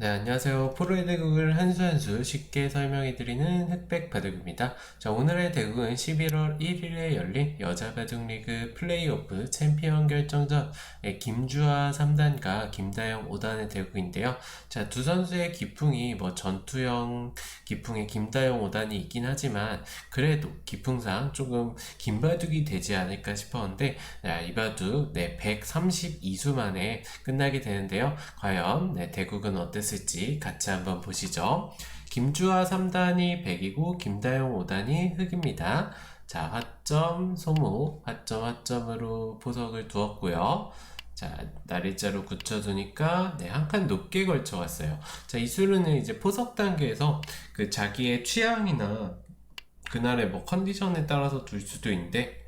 네, 안녕하세요. 프로의 대국을 한수 한수 쉽게 설명해드리는 흑백 바둑입니다. 자, 오늘의 대국은 11월 1일에 열린 여자 바둑 리그 플레이오프 챔피언 결정전 의 김주아 3단과 김다영 5단의 대국인데요. 자, 두 선수의 기풍이 뭐 전투형 기풍의 김다영 5단이 있긴 하지만 그래도 기풍상 조금 긴 바둑이 되지 않을까 싶었는데 자, 이 바둑 네, 132수 만에 끝나게 되는데요. 과연 네, 대국은 어땠을 지 같이 한번 보시죠. 김주아 3단이 100이고 김다영 5단이 흑입니다. 자, 화점, 소무, 화점, 화점으로 포석을 두었고요. 자, 날일자로 굳혀두니까, 네, 한 칸 높게 걸쳐 왔어요. 자, 이 수르는 이제 포석 단계에서 그 자기의 취향이나 그날의 뭐 컨디션에 따라서 둘 수도 있는데,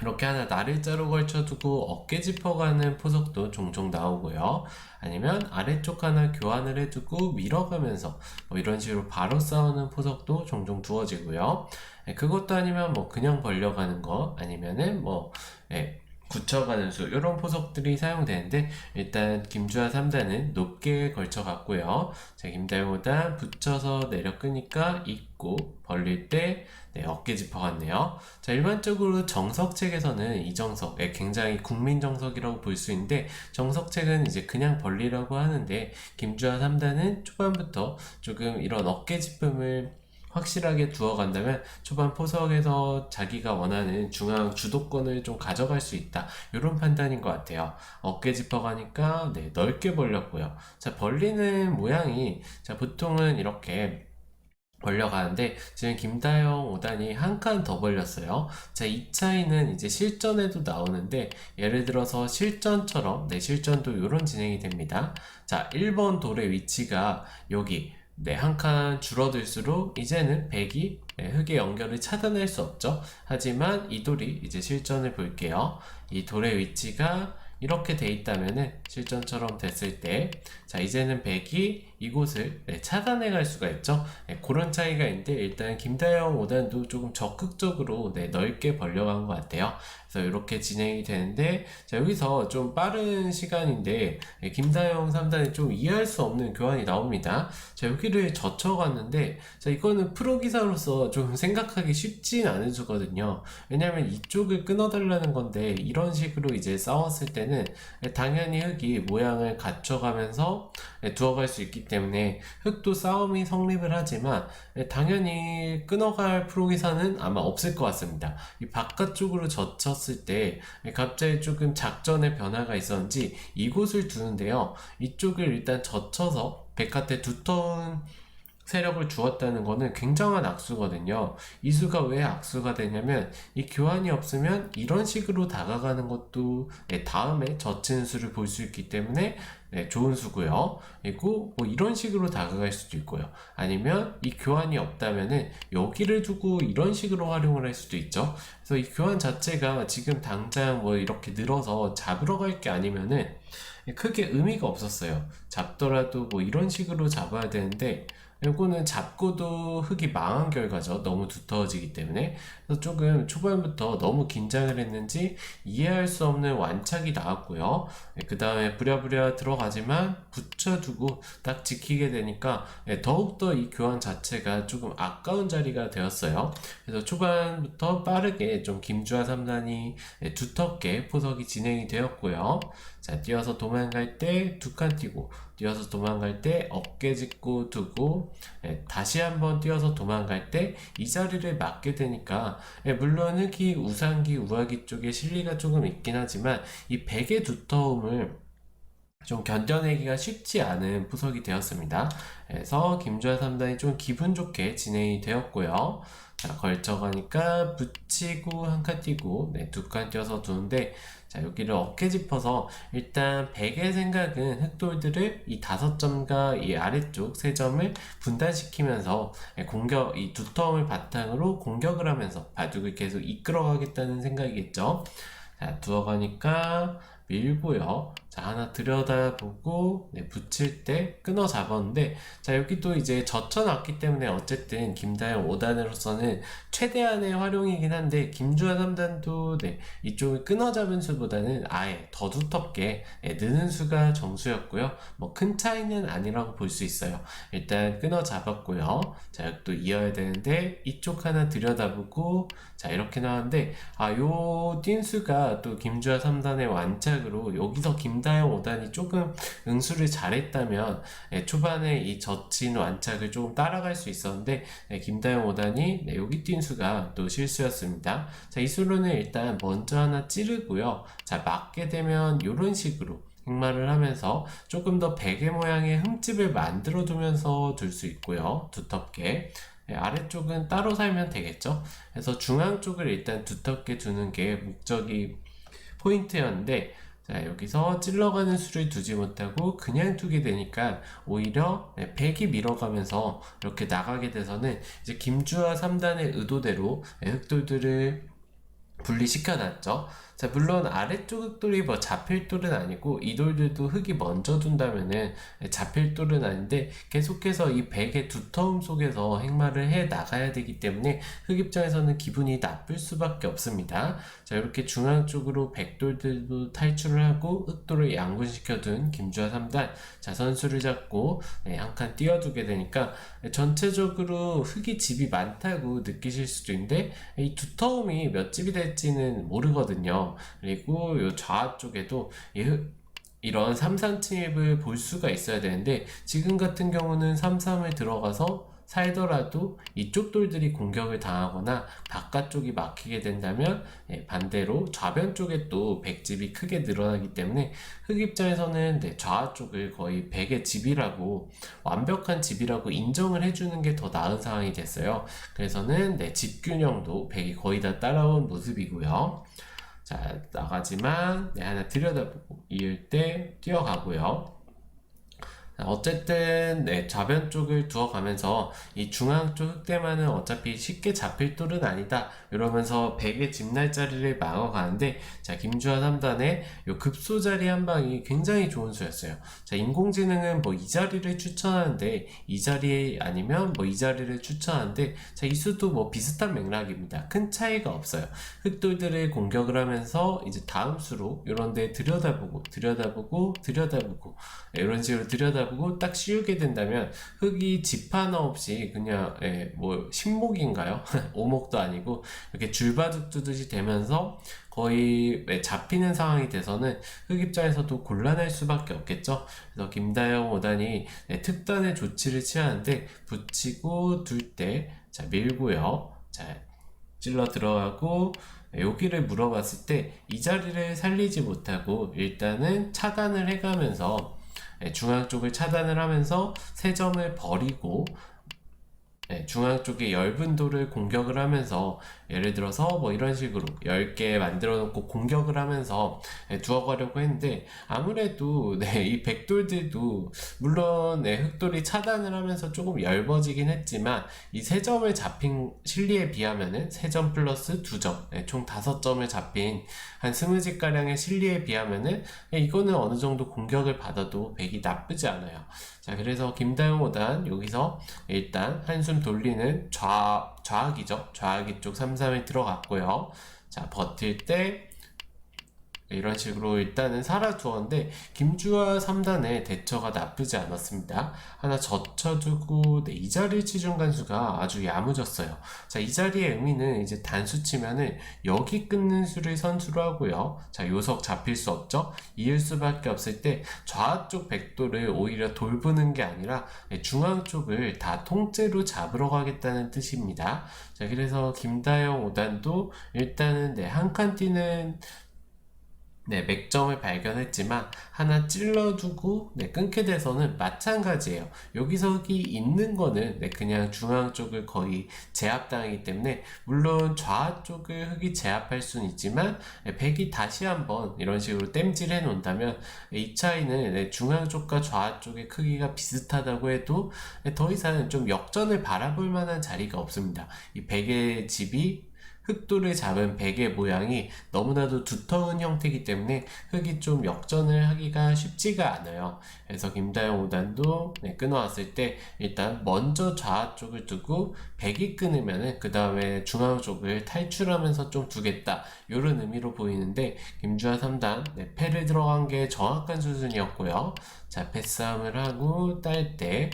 이렇게 하나 날일자로 걸쳐두고 어깨 짚어가는 포석도 종종 나오고요. 아니면 아래쪽 하나 교환을 해두고 밀어가면서 뭐 이런 식으로 바로 싸우는 포석도 종종 두어지고요. 예, 그것도 아니면 뭐 그냥 벌려가는 거 아니면은 뭐 예, 굳혀가는 수 이런 포석들이 사용되는데 일단 김주아 3단은 높게 걸쳐 갔고요. 자 김다영 5단 붙여서 내려 끄니까 있고 벌릴 때 네, 어깨 짚어 갔네요. 자, 일반적으로 정석책에서는 이 정석, 예, 굉장히 국민 정석이라고 볼 수 있는데, 정석책은 이제 그냥 벌리라고 하는데, 김주아 3단은 초반부터 조금 이런 어깨 짚음을 확실하게 두어 간다면 초반 포석에서 자기가 원하는 중앙 주도권을 좀 가져갈 수 있다. 이런 판단인 것 같아요. 어깨 짚어가니까 네, 넓게 벌렸고요. 자, 벌리는 모양이 자, 보통은 이렇게 벌려가는데 지금 김다영 5단이 한 칸 더 벌렸어요. 자, 이 차이는 이제 실전에도 나오는데 예를 들어서 실전처럼 네, 실전도 이런 진행이 됩니다. 자, 1번 돌의 위치가 여기 네, 한 칸 줄어들수록 이제는 백이 네, 흙의 연결을 차단할 수 없죠. 하지만 이 돌이 이제 실전을 볼게요. 이 돌의 위치가 이렇게 돼 있다면은 실전처럼 됐을 때, 자, 이제는 백이 이곳을 네, 차단해 갈 수가 있죠. 네, 그런 차이가 있는데, 일단 김다영 5단도 조금 적극적으로 네, 넓게 벌려간 것 같아요. 그래서 이렇게 진행이 되는데, 자, 여기서 좀 빠른 시간인데, 네, 김다영 3단이 좀 이해할 수 없는 교환이 나옵니다. 자, 여기를 젖혀갔는데, 자, 이거는 프로 기사로서 좀 생각하기 쉽진 않은 수거든요. 왜냐면 이쪽을 끊어달라는 건데, 이런 식으로 이제 싸웠을 때는 당연히 흙이 모양을 갖춰가면서 두어갈 수 있기 때문에 흙도 싸움이 성립을 하지만 당연히 끊어갈 프로 기사는 아마 없을 것 같습니다. 이 바깥쪽으로 젖혔을 때 갑자기 조금 작전의 변화가 있었는지 이곳을 두는데요. 이쪽을 일단 젖혀서 백한테 두터운 세력을 주었다는 거는 굉장한 악수거든요. 이 수가 왜 악수가 되냐면 이 교환이 없으면 이런 식으로 다가가는 것도 네, 다음에 젖힌 수를 볼 수 있기 때문에 네, 좋은 수고요. 그리고 뭐 이런 식으로 다가갈 수도 있고요. 아니면 이 교환이 없다면은 여기를 두고 이런 식으로 활용을 할 수도 있죠. 그래서 이 교환 자체가 지금 당장 뭐 이렇게 늘어서 잡으러 갈 게 아니면은 크게 의미가 없었어요. 잡더라도 뭐 이런 식으로 잡아야 되는데 이거는 잡고도 흙이 망한 결과죠. 너무 두터워지기 때문에. 그래서 조금 초반부터 너무 긴장을 했는지 이해할 수 없는 완착이 나왔고요. 그 다음에 부랴부랴 들어가지만 붙여두고 딱 지키게 되니까 예, 더욱더 이 교환 자체가 조금 아까운 자리가 되었어요. 그래서 초반부터 빠르게 좀 김주아 3단이 예, 두텁게 포석이 진행이 되었고요. 자, 뛰어서 도망갈 때 두 칸 뛰고, 뛰어서 도망갈 때 어깨 짚고 두고, 예, 다시 한번 뛰어서 도망갈 때 이 자리를 맞게 되니까, 예, 물론 흙이 우상기, 우하기 쪽에 실리가 조금 있긴 하지만, 이 백의 두터움을 좀 견뎌내기가 쉽지 않은 포석이 되었습니다. 그래서 김주아 3단이 좀 기분 좋게 진행이 되었고요. 자, 걸쳐가니까 붙이고 한 칸 뛰고, 네, 두 칸 뛰어서 두는데, 자, 여기를 어깨 짚어서 일단 백의 생각은 흑돌들을 이 다섯 점과 이 아래쪽 세 점을 분단시키면서 공격, 이 두터움을 바탕으로 공격을 하면서 바둑을 계속 이끌어가겠다는 생각이겠죠. 자, 두어가니까 밀고요. 자, 하나 들여다보고, 네, 붙일 때 끊어 잡았는데, 자, 여기 또 이제 젖혀놨기 때문에 어쨌든 김다영 5단으로서는 최대한의 활용이긴 한데, 김주환 3단도, 네, 이쪽을 끊어 잡은 수보다는 아예 더 두텁게, 네, 느는 수가 정수였고요. 뭐 큰 차이는 아니라고 볼 수 있어요. 일단 끊어 잡았고요. 자, 여기 또 이어야 되는데, 이쪽 하나 들여다보고, 자, 이렇게 나왔는데, 아, 요 띵수가 또 김주하 3단의 완착으로 여기서 김 다영 5단이 조금 응수를 잘했다면 예, 초반에 이 젖힌 완착을 조금 따라갈 수 있었는데 예, 김다영 5단이 네, 여기 띵수가 또 실수였습니다. 자, 이 수로는 일단 먼저 하나 찌르고요. 자, 맞게 되면 이런 식으로 획마를 하면서 조금 더 베개 모양의 흠집을 만들어 두면서 둘 수 있고요. 두텁게. 네, 아래쪽은 따로 살면 되겠죠. 그래서 중앙 쪽을 일단 두텁게 두는 게 목적이 포인트였는데, 자, 여기서 찔러가는 수를 두지 못하고 그냥 두게 되니까 오히려 네, 백이 밀어가면서 이렇게 나가게 돼서는 이제 김주하 3단의 의도대로 네, 흑돌들을 분리시켜놨죠. 자, 물론 아래쪽 흑돌이 뭐 잡힐 돌은 아니고 이 돌들도 흙이 먼저 둔다면은 잡힐 돌은 아닌데 계속해서 이 백의 두터움 속에서 행마를 해 나가야 되기 때문에 흙 입장에서는 기분이 나쁠 수밖에 없습니다. 자, 이렇게 중앙 쪽으로 백돌들도 탈출을 하고 흑돌을 양분시켜둔 김주하 3단. 자, 선수를 잡고 네, 한칸 띄워두게 되니까 전체적으로 흙이 집이 많다고 느끼실 수도 있는데 이 두터움이 몇 집이 될지 는 모르거든요. 그리고 요 좌 쪽에도 이 흙- 이런 3, 3침입을 볼 수가 있어야 되는데 지금 같은 경우는 3, 3을 들어가서 살더라도 이쪽 돌들이 공격을 당하거나 바깥쪽이 막히게 된다면 예, 반대로 좌변 쪽에 또 백집이 크게 늘어나기 때문에 흙 입장에서는 네, 좌 쪽을 거의 백의 집이라고 완벽한 집이라고 인정을 해주는 게 더 나은 상황이 됐어요. 그래서는 네, 집균형도 백이 거의 다 따라온 모습이고요. 자, 나가지만 네, 하나 들여다보고 이을 때 뛰어가고요. 자, 어쨌든 네, 좌변 쪽을 두어가면서 이 중앙 쪽 흑대만은 어차피 쉽게 잡힐 돌은 아니다. 이러면서 백의 집날자리를 막아가는데 자 김주하 3단의 요 급소 자리 한 방이 굉장히 좋은 수였어요. 자 인공지능은 뭐 이 자리를 추천하는데 이 자리 아니면 뭐 이 자리를 추천하는데 자 이 수도 뭐 비슷한 맥락입니다. 큰 차이가 없어요. 흑돌들을 공격을 하면서 이제 다음 수로 이런 데 들여다보고 들여다보고 들여다보고 네, 이런 식으로 들여다보고 딱 씌우게 된다면 흙이 집 하나 없이 그냥 예, 뭐 신목인가요? 오목도 아니고 이렇게 줄바둑 두듯이 되면서 거의 예, 잡히는 상황이 돼서는 흙 입장에서도 곤란할 수밖에 없겠죠. 그래서 김다영 5단이 네, 특단의 조치를 취하는데 붙이고 둘 때 자 밀고요. 자 찔러 들어가고 네, 여기를 물어봤을 때 이 자리를 살리지 못하고 일단은 차단을 해가면서 네, 중앙 쪽을 차단을 하면서 세 점을 버리고 네, 중앙 쪽에 엷은 돌을 공격을 하면서 예를 들어서 뭐 이런 식으로 10개 만들어 놓고 공격을 하면서 네, 두어 가려고 했는데 아무래도 네, 이 백돌들도 물론 네, 흑돌이 차단을 하면서 조금 엷어지긴 했지만 이 세 점을 잡힌 실리에 비하면은 세 점 플러스 두 점, 네, 총 다섯 점을 잡힌 한 스무 집 가량의 실리에 비하면은 네, 이거는 어느 정도 공격을 받아도 백이 나쁘지 않아요. 자, 그래서 김다영 5단 여기서 일단 한숨 돌리는 좌, 좌악이죠. 좌악이 쪽 3, 3에 들어갔고요. 자, 버틸 때 이런 식으로 일단은 살아두었는데 김주하 3단의 대처가 나쁘지 않았습니다. 하나 젖혀두고 네, 이 자리 치중 간수가 아주 야무졌어요. 자, 이 자리의 의미는 이제 단수 치면은 여기 끊는 수를 선수로 하고요. 자, 요석 잡힐 수 없죠? 이을 수밖에 없을 때 좌쪽 백도를 오히려 돌보는 게 아니라 네, 중앙 쪽을 다 통째로 잡으러 가겠다는 뜻입니다. 자, 그래서 김다영 5단도 일단은 네, 한 칸 뛰는 네, 맥점을 발견했지만 하나 찔러두고 네, 끊게 돼서는 마찬가지예요. 여기서 흙이 있는 거는 네, 그냥 중앙 쪽을 거의 제압당하기 때문에 물론 좌 쪽을 흙이 제압할 수는 있지만 네, 백이 다시 한번 이런 식으로 땜질해 놓는다면 네, 이 차이는 네, 중앙 쪽과 좌 쪽의 크기가 비슷하다고 해도 네, 더 이상 좀 역전을 바라볼 만한 자리가 없습니다. 이 백의 집이 흑돌을 잡은 베개 모양이 너무나도 두터운 형태이기 때문에 흑이 좀 역전을 하기가 쉽지가 않아요. 그래서 김다영 5단도 네, 끊어왔을 때 일단 먼저 좌 쪽을 두고 백이 끊으면은 그 다음에 중앙 쪽을 탈출하면서 좀 두겠다 이런 의미로 보이는데 김주아 3단 네, 패를 들어간 게 정확한 수준이었고요. 자 패싸움을 하고 딸때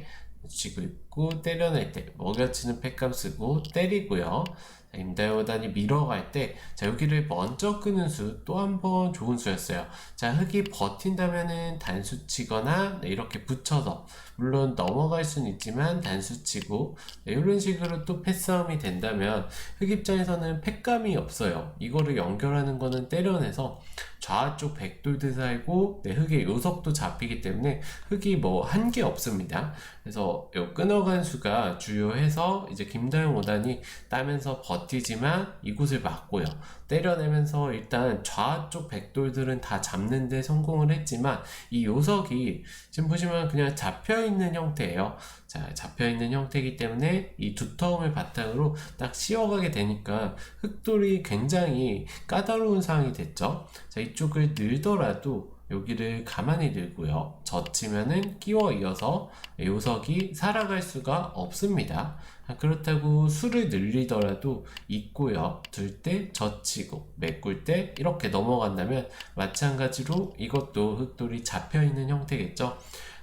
쥐고 있고 때려낼 때 먹여치는 패감 쓰고 때리고요. 자, 임다요단이 밀어갈 때, 자, 여기를 먼저 끄는 수 또 한 번 좋은 수였어요. 자, 흑이 버틴다면은 단수 치거나 네, 이렇게 붙여서, 물론 넘어갈 수는 있지만 단수 치고, 네, 이런 식으로 또 패싸움이 된다면, 흑 입장에서는 패감이 없어요. 이거를 연결하는 거는 때려내서, 좌쪽 백돌드 살고, 네, 흑의 요석도 잡히기 때문에, 흑이 뭐 한 게 없습니다. 그래서 요 끊어 간 수가 주요해서, 이제 김다영 5단이 따면서 버티지만 이곳을 막고요. 때려내면서 일단 좌쪽 백돌들은 다 잡는데 성공을 했지만 이 요석이 지금 보시면 그냥 잡혀 있는 형태예요. 자, 잡혀 있는 형태이기 때문에 이 두터움을 바탕으로 딱 씌워가게 되니까 흑돌이 굉장히 까다로운 상황이 됐죠. 자, 이쪽을 늘더라도 여기를 가만히 들고요. 젖히면은 끼워 이어서 요석이 살아갈 수가 없습니다. 아, 그렇다고 수를 늘리더라도 있고요. 둘 때 젖히고 메꿀 때 이렇게 넘어간다면 마찬가지로 이것도 흑돌이 잡혀 있는 형태겠죠.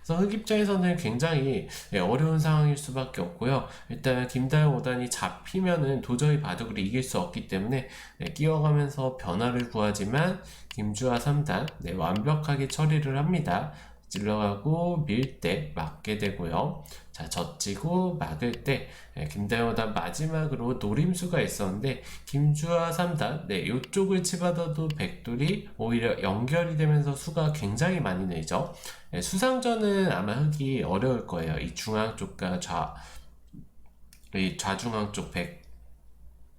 그래서 흑 입장에서는 굉장히 예, 어려운 상황일 수밖에 없고요. 일단 김다영 5단이 잡히면은 도저히 바둑을 이길 수 없기 때문에 네, 끼어가면서 변화를 구하지만 김주아 3단 네, 완벽하게 처리를 합니다. 찔러가고 밀때 맞게 되고요. 자, 젖지고 막을 때 예, 김다영 5단 마지막으로 노림수가 있었는데 김주아 3단 네, 이쪽을 치받아도 백돌이 오히려 연결이 되면서 수가 굉장히 많이 늘죠. 예, 수상전은 아마 흑이 어려울 거예요. 이 중앙 쪽과 좌, 이 좌중앙 쪽 백,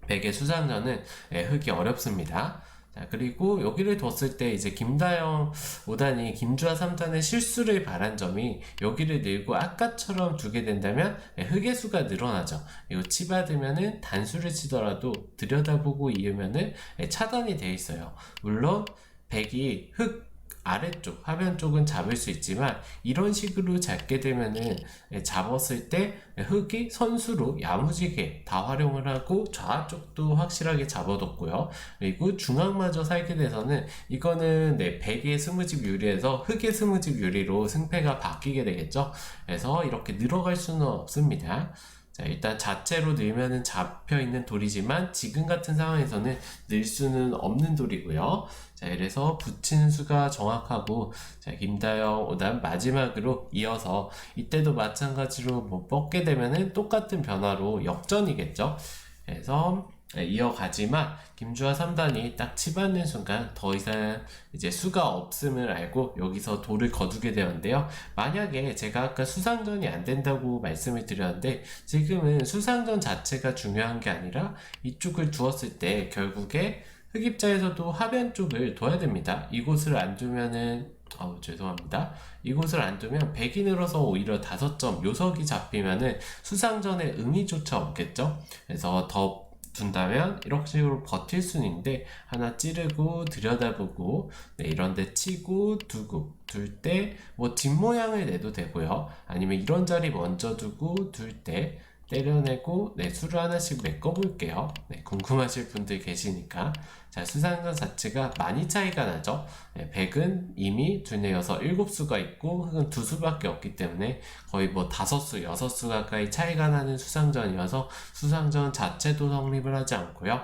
백의 수상전은 예, 흑이 어렵습니다. 자, 그리고 여기를 뒀을 때 이제 김다영 5단이 김주아 3단의 실수를 바란 점이 여기를 늘고 아까처럼 두게 된다면 예, 흑의 수가 늘어나죠. 이거 치받으면은 단수를 치더라도 들여다보고 이으면은 예, 차단이 돼 있어요. 물론 백이 흑 아래쪽 화면 쪽은 잡을 수 있지만 이런 식으로 잡게 되면은 예, 잡았을 때 흑이 선수로 야무지게 다 활용을 하고 좌쪽도 확실하게 잡아뒀고요. 그리고 중앙마저 살게 돼서는 이거는 네, 백의 스무집 유리에서 흑의 스무집 유리로 승패가 바뀌게 되겠죠? 그래서 이렇게 늘어갈 수는 없습니다 자, 일단 자체로 늘면은 잡혀 있는 돌이지만 지금 같은 상황에서는 늘 수는 없는 돌이고요. 자, 이래서 붙인 수가 정확하고 자, 김다영 5단 마지막으로 이어서 이때도 마찬가지로 뭐 뻗게 되면은 똑같은 변화로 역전이겠죠. 그래서 네, 이어가지만 김주아 3단이 딱 치받는 순간 더 이상 이제 수가 없음을 알고 여기서 돌을 거두게 되었는데요. 만약에 제가 아까 수상전이 안 된다고 말씀을 드렸는데 지금은 수상전 자체가 중요한 게 아니라 이쪽을 두었을 때 결국에 흑입자에서도 하변 쪽을 둬야 됩니다. 이곳을 안 두면은 어우 죄송합니다. 이곳을 안 두면 100이 늘어서 오히려 5점 요석이 잡히면은 수상전에 의미조차 없겠죠. 그래서 더 둔다면 이런 식으로 버틸 수는 있는데 하나 찌르고 들여다보고 네, 이런 데 치고 두고 둘 때 뭐 뒷모양을 내도 되고요. 아니면 이런 자리 먼저 두고 둘때 때려내고 네 수를 하나씩 메꿔볼게요. 네, 궁금하실 분들 계시니까. 자 수상전 자체가 많이 차이가 나죠. 네, 100은 이미 두네 여섯 일곱 수가 있고 흑은 두 수밖에 없기 때문에 거의 뭐 다섯 수 여섯 수 가까이 차이가 나는 수상전이어서 수상전 자체도 성립을 하지 않고요.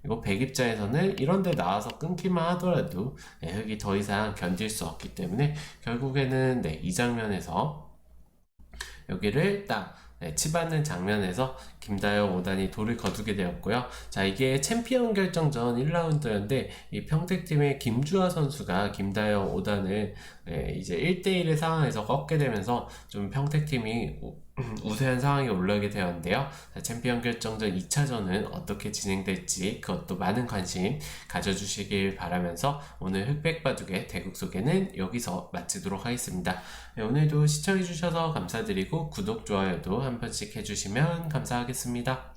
그리고 백입자에서는 이런데 나와서 끊기만 하더라도 네, 흑이 더 이상 견딜 수 없기 때문에 결국에는 네, 이 장면에서 여기를 딱 네, 치받는 장면에서 김다영 5단이 돌을 거두게 되었고요. 자, 이게 챔피언 결정전 1라운드였는데 이 평택팀의 김주아 선수가 김다영 5단을 네, 이제 1대1의 상황에서 꺾게 되면서 좀 평택팀이 우- 우세한 상황에 올라오게 되었는데요. 자, 챔피언 결정전 2차전은 어떻게 진행될지 그것도 많은 관심 가져주시길 바라면서 오늘 흑백바둑의 대국 소개는 여기서 마치도록 하겠습니다. 네, 오늘도 시청해주셔서 감사드리고 구독, 좋아요도 한 번씩 해주시면 감사 하겠습니다.